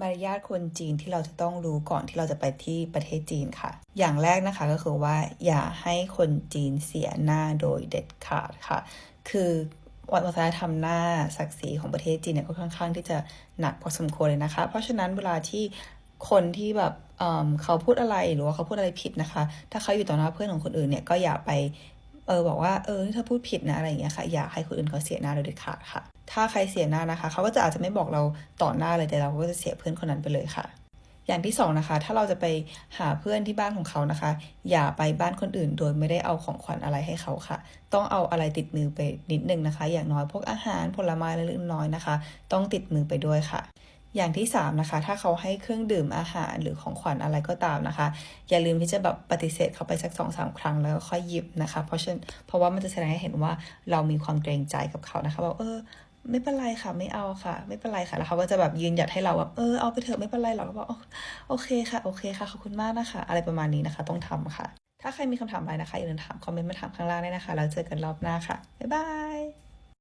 มารยาทคนจีนที่เราจะต้องรู้ก่อนที่เราจะไปที่ประเทศจีนค่ะ อย่างแรกนะคะก็คือว่า อย่าให้คนจีนเสียหน้าโดยเด็ดขาดค่ะ คือวัฒนธรรมหน้าศักดิ์ศรีของประเทศจีนเนี่ยก็ค่อนข้างที่จะหนักพอสมควรเลยนะคะ เพราะฉะนั้นเวลาที่คนที่แบบเเขาพูดอะไรหรือว่าเขาพูดอะไรผิดนะคะ ถ้าเขาอยู่ต่อหน้าเพื่อนของคนอื่นเนี่ยก็อย่าไป เออบอกว่าเออนี่เธอพูดผิดนะอะไรอย่างเงี้ยค่ะอย่าให้คนอื่นเขาเสียหน้าโดยเด็ดขาดค่ะ ถ้าใครเสียหน้านะคะเขาก็จะอาจจะไม่บอกเราต่อหน้าเลยแต่เราก็จะเสียเพื่อนคนนั้นไปเลยค่ะ อย่างที่สองนะคะ ถ้าเราจะไปหาเพื่อนที่บ้านของเขานะคะ อย่าไปบ้านคนอื่น โดยไม่ได้เอาของขวัญอะไรให้เขาค่ะ ต้องเอาอะไรติดมือไปนิดนึงนะคะ อย่างน้อยพวกอาหารผลไม้เล็กน้อยนะคะ ต้องติดมือไปด้วยค่ะ อย่างที่สามนะคะ ถ้าเขาให้เครื่องดื่มอาหารหรือของขวัญอะไรก็ตามนะคะ อย่าลืมที่จะแบบปฏิเสธเขาไปสักสองสามครั้งแล้วค่อยหยิบนะคะ เพราะฉะนั้นเพราะว่ามันจะแสดงให้เห็นว่าเรามีความเกรงใจกับเขานะคะบอกเออไม่เป็นไรค่ะไม่เอาค่ะ ไม่เป็นไรค่ะแล้วเขาก็จะแบบยืนหยัดให้เราแบบเออเอาไปเถอะไม่เป็นไรหรอกก็บอกโอเคค่ะโอเคค่ะขอบคุณมากนะคะ อะไรประมาณนี้นะคะ ต้องทำค่ะ ถ้าใครมีคำถามอะไรนะคะอย่าลืมถามคอมเมนต์มาถามข้างล่างได้นะคะแล้วเจอกันรอบหน้าค่ะบ๊ายบาย